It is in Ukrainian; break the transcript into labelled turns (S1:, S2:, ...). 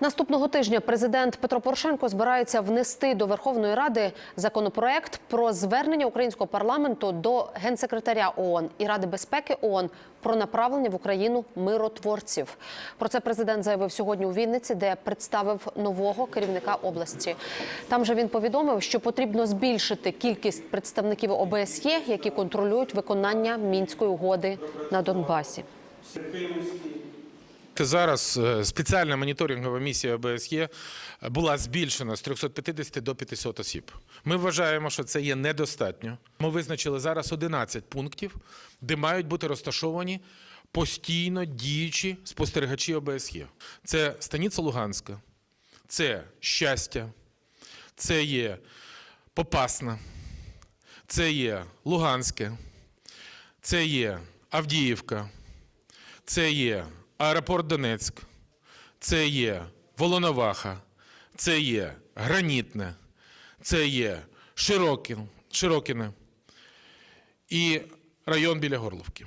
S1: Наступного тижня президент Петро Порошенко збирається внести до Верховної Ради законопроект про звернення українського парламенту до генсекретаря ООН і Ради безпеки ООН про направлення в Україну миротворців. Про це президент заявив сьогодні у Вінниці, де представив нового керівника області. Там же він повідомив, що потрібно збільшити кількість представників ОБСЄ, які контролюють виконання мінської угоди на Донбасі.
S2: Зараз е, спеціальна моніторингова місія ОБСЄ була збільшена з 350 до 500 осіб. Ми вважаємо, що це є недостатньо. Ми визначили зараз 11 пунктів, де мають бути розташовані постійно діючі спостерігачі ОБСЄ. Це Станіця Луганська, це Щастя, це є Попасна, це є Луганське, це є Авдіївка, це є аеропорт Донецьк, це є Волоноваха, це є Гранітне, це є Широкін, Широкіне. І район біля Горловки.